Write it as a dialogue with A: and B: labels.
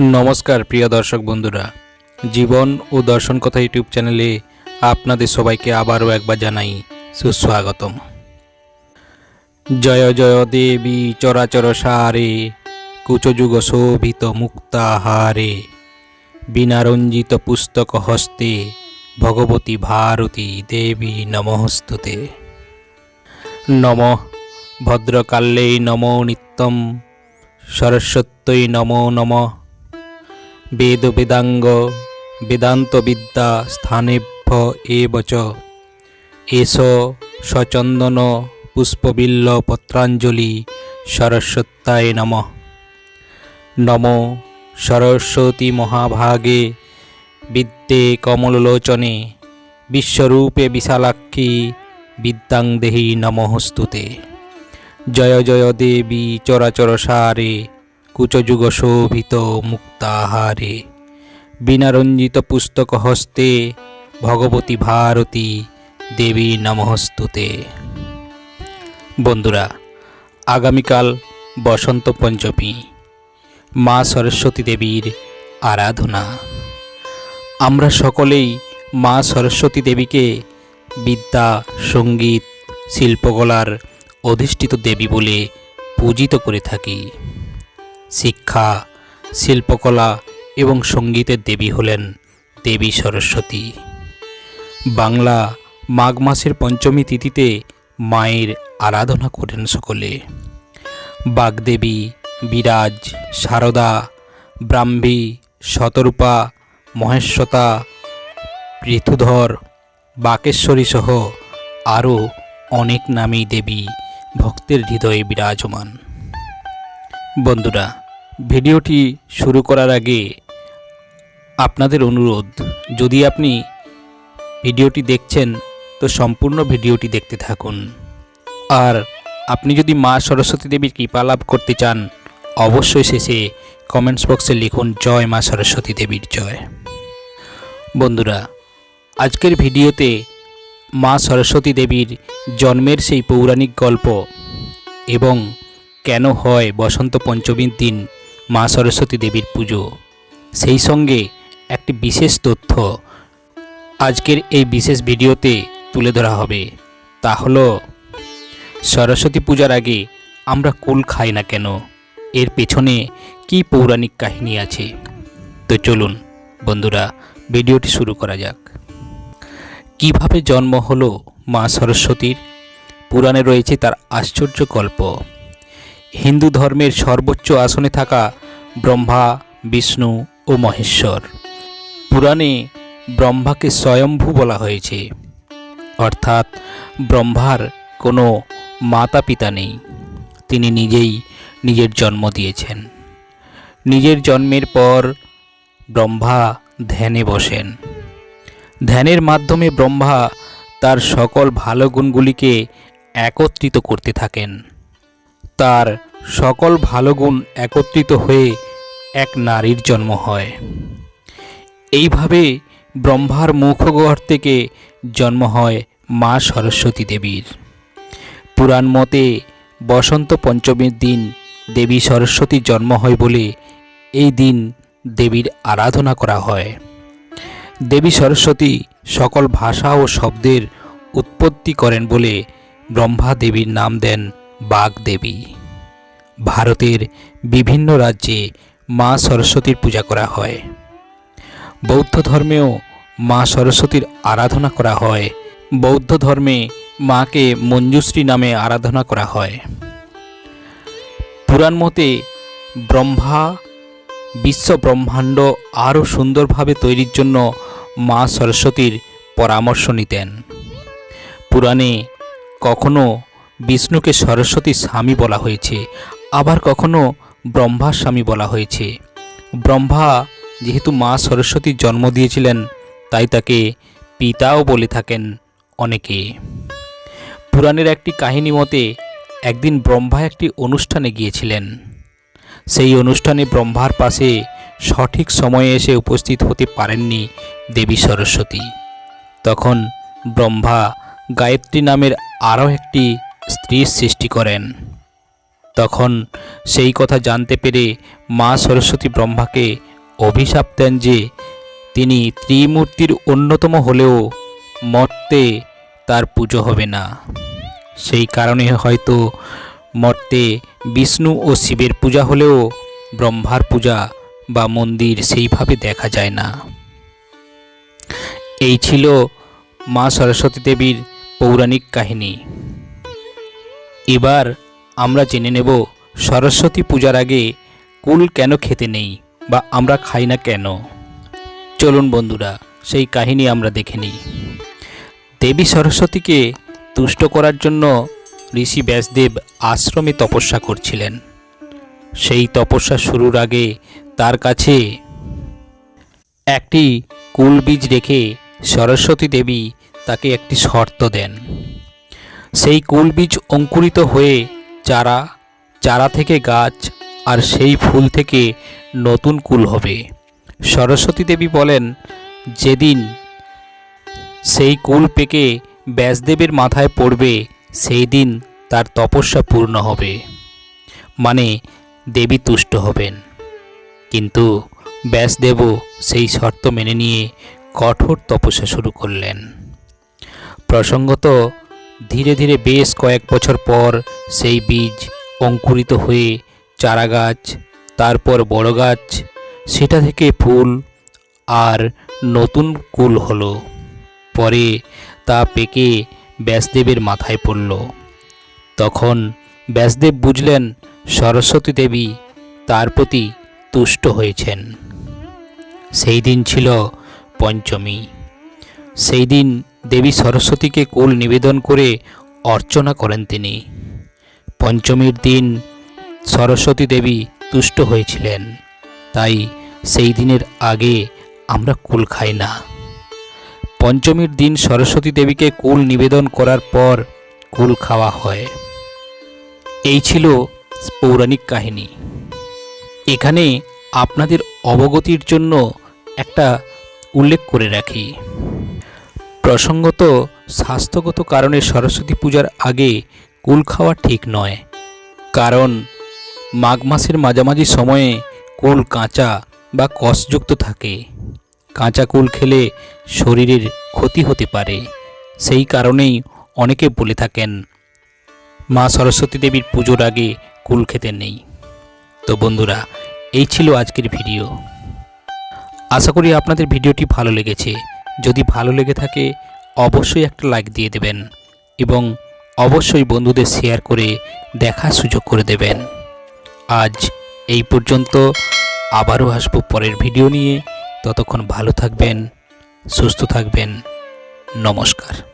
A: নমস্কার, প্রিয় দর্শক বন্ধুরা। জীবন ও দর্শন কথা ইউটিউব চ্যানেলে আপনাদের সবাইকে আবারও একবার জানাই সুস্বাগতম। জয় জয় দেবী, চরাচর সারে, কুচযুগ শোভিত মুক্তাহারে বিনারঞ্জিত পুস্তক হস্তে, ভগবতী ভারতী দেবী নমস্তুতে। নম ভদ্রকাল্যেই নমো নিত্যম, সরস্বত্যই নমো নমঃ। বেদ বেদাঙ্গ বেদান্ত বিদ্যা স্থানেভ্য এব চ এস সচন্দন পুষ্পবিল্ল পত্রাঞ্জলি সরস্বত্যায় নম নম সরস্বতী মহাভাগে বিদ্যে কমললোচনে বিশ্বরূপে বিশালাক্ষী বিদ্যাং দেহি নমস্তুতে জয় জয় দেবী চরাচর সারে কুচযুগ শোভিত মুক্তাহারে। বিনারঞ্জিত পুস্তক হস্তে ভগবতী ভারতী দেবী নমস্তুতে। বন্ধুরা, আগামীকাল বসন্ত পঞ্চমী, মা সরস্বতী দেবীর আরাধনা। আমরা সকলেই মা সরস্বতী দেবীকে বিদ্যা, সংগীত, শিল্পকলার অধিষ্ঠিত দেবী বলে পূজিত করে থাকি। শিক্ষা, শিল্পকলা এবং সঙ্গীতের দেবী হলেন দেবী সরস্বতী। বাংলা মাঘ মাসের পঞ্চমী তিথিতে মায়ের আরাধনা করেন সকলে। বাগদেবী, বিরাজ, সারদা, ব্রাহ্মী, শতরূপা, মহেশ্বতা ঋতুধর বাকেশ্বরী সহ আরও অনেক নামী দেবী ভক্তের হৃদয়ে বিরাজমান। বন্ধুরা ভিডিওটি শুরু করার আগে আপনাদের অনুরোধ, যদি আপনি ভিডিওটি দেখছেন, তো সম্পূর্ণ ভিডিওটি দেখতে থাকুন। আর আপনি যদি মা সরস্বতী দেবীর কৃপা লাভ করতে চান, অবশ্যই শেষে কমেন্টস বক্সে লিখুন, জয় মা সরস্বতী দেবীর জয়। বন্ধুরা, আজকের ভিডিওতে মা সরস্বতী দেবীর জন্মের সেই পৌরাণিক গল্প এবং কেন হয় বসন্ত পঞ্চমীর দিন মা সরস্বতী দেবীর পুজো। সেই সঙ্গে একটি বিশেষ তথ্য আজকের এই বিশেষ ভিডিওতে তুলে ধরা হবে। তা হলো, সরস্বতী পূজার আগে আমরা কুল খাই না কেন? এর পেছনে কি পৌরাণিক কাহিনী আছে? তো চলুন বন্ধুরা, ভিডিওটি শুরু করা যাক। কীভাবে জন্ম হলো মা সরস্বতীর? পুরাণে রয়েছে তার আশ্চর্য গল্প। হিন্দু ধর্মের সর্বোচ্চ আসনে থাকা ব্রহ্মা, বিষ্ণু ও মহেশ্বর। পুরাণে ব্রহ্মাকে স্বয়ম্ভু বলা হয়েছে। অর্থাৎ ব্রহ্মার কোনো মাতা পিতা নেই। তিনি নিজেই নিজের জন্ম দিয়েছেন। নিজের জন্মের পর ব্রহ্মা ধ্যানে বসেন। ধ্যানের মাধ্যমে ব্রহ্মা তার সকল ভালো গুণগুলিকে একত্রিত করতে থাকেন। তার সকল ভালো গুণ একত্রিত হয়ে এক নারীর জন্ম হয়। এইভাবে ব্রহ্মার মুখগহর থেকে জন্ম হয় মা সরস্বতী দেবীর। পুরাণ মতে বসন্ত পঞ্চমীর দিন দেবী সরস্বতীর জন্ম হয় বলে এই দিন দেবীর আরাধনা করা হয়। দেবী সরস্বতী সকল ভাষা ও শব্দের উৎপত্তি করেন বলে ব্রহ্মা দেবীর নাম দেন বাগদেবী। ভারতের বিভিন্ন রাজ্যে মা সরস্বতীর পূজা করা হয়। বৌদ্ধ ধর্মেও মা সরস্বতীর আরাধনা করা হয়। বৌদ্ধ ধর্মে মাকে মঞ্জুশ্রী নামে আরাধনা করা হয়। পুরাণ মতে ব্রহ্মা, বিশ্ব ব্রহ্মাণ্ড আরও সুন্দরভাবে তৈরির জন্য মা সরস্বতীর পরামর্শ নিতেন। পুরাণে কখনো বিষ্ণুকে সরস্বতীর স্বামী বলা হয়েছে। আবার কখনো ব্রহ্মার স্বামী বলা হয়েছে। ব্রহ্মা যেহেতু মা সরস্বতীর জন্ম দিয়েছিলেন, তাই তাকে পিতাও বলে থাকেন অনেকে। পুরাণের একটি কাহিনী মতে, একদিন ব্রহ্মা একটি অনুষ্ঠানে গিয়েছিলেন। সেই অনুষ্ঠানে ব্রহ্মার পাশে সঠিক সময়ে এসে উপস্থিত হতে পারেননি দেবী সরস্বতী। তখন ব্রহ্মা গায়ত্রী নামের আরও একটি স্ত্রীর সৃষ্টি করেন। তখন সেই কথা জানতে পেরে মা সরস্বতী ব্রহ্মাকে অভিশাপ দেন যে তিনি ত্রিমূর্তির অন্যতম হলেও মর্তে তার পুজো হবে না। সেই কারণে হয়তো মর্তে বিষ্ণু ও শিবের পূজা হলেও ব্রহ্মার পূজা বা মন্দির সেইভাবে দেখা যায় না। এই ছিল মা সরস্বতী দেবীর পৌরাণিক কাহিনী। এবার আমরা জেনে নেব সরস্বতী পূজার আগে কুল কেন খেতে নেই বা আমরা খাই না কেন। চলুন বন্ধুরা, সেই কাহিনী আমরা দেখে নিই। দেবী সরস্বতীকে তুষ্ট করার জন্য ঋষি ব্যাসদেব আশ্রমে তপস্যা করছিলেন। সেই তপস্যা শুরুর আগে তার কাছে একটি কুল বীজ রেখে সরস্বতী দেবী তাকে একটি শর্ত দেন। সেই কুল বীজ অঙ্কুরিত হয়ে চারা চারা থেকে গাছ আর সেই ফুল থেকে নতুন কুল হবে। সরস্বতী দেবী বলেন, যেদিন সেই কুল পেকে ব্যাসদেবের মাথায় পড়বে, সেই দিন তার তপস্যা পূর্ণ হবে। মানে দেবী তুষ্ট হবেন। কিন্তু ব্যাসদেবও সেই শর্ত মেনে নিয়ে কঠোর তপস্যা শুরু করলেন। প্রসঙ্গত ধীরে ধীরে বেশ কয়েক বছর পর সেই বীজ অঙ্কুরিত হয়ে চারা গাছ তারপর বড় গাছ সেটা থেকে ফুল আর নতুন কুল হলো। পরে তা পেকে ব্যাসদেবের মাথায় পড়ল। তখন ব্যাসদেব বুঝলেন সরস্বতী দেবী তার প্রতি তুষ্ট হয়েছেন। সেই দিন ছিল পঞ্চমী। সেই দিন দেবী সরস্বতীকে কুল নিবেদন করে অর্চনা করেন তিনি। পঞ্চমীর দিন সরস্বতী দেবী তুষ্ট হয়েছিলেন। তাই সেই দিনের আগে আমরা কুল খাই না। পঞ্চমীর দিন সরস্বতী দেবীকে কুল নিবেদন করার পর কুল খাওয়া হয়। এই ছিল পৌরাণিক কাহিনী। এখানে আপনাদের অবগতির জন্য একটা উল্লেখ করে রাখি। প্রসঙ্গত, স্বাস্থ্যগত কারণে সরস্বতী পূজার আগে কুল খাওয়া ঠিক নয়। কারণ, মাঘ মাসের মাঝামাঝি সময়ে কুল কাঁচা বা কষযুক্ত থাকে। কাঁচা কুল খেলে শরীরের ক্ষতি হতে পারে। সেই কারণেই অনেকে বলে থাকেন, মা সরস্বতী দেবীর পুজোর আগে কুল খেতে নেই। তো বন্ধুরা, এই ছিল আজকের ভিডিও। আশা করি আপনাদের ভিডিওটি ভালো লেগেছে। যদি ভালো লেগে থাকে, অবশ্যই একটা লাইক দিয়ে দেবেন এবং অবশ্যই বন্ধুদের শেয়ার করে দেখার সুযোগ করে দেবেন। আজ এই পর্যন্ত, আবারও আসব পরের ভিডিও নিয়ে। ততক্ষণ ভালো থাকবেন, সুস্থ থাকবেন। নমস্কার।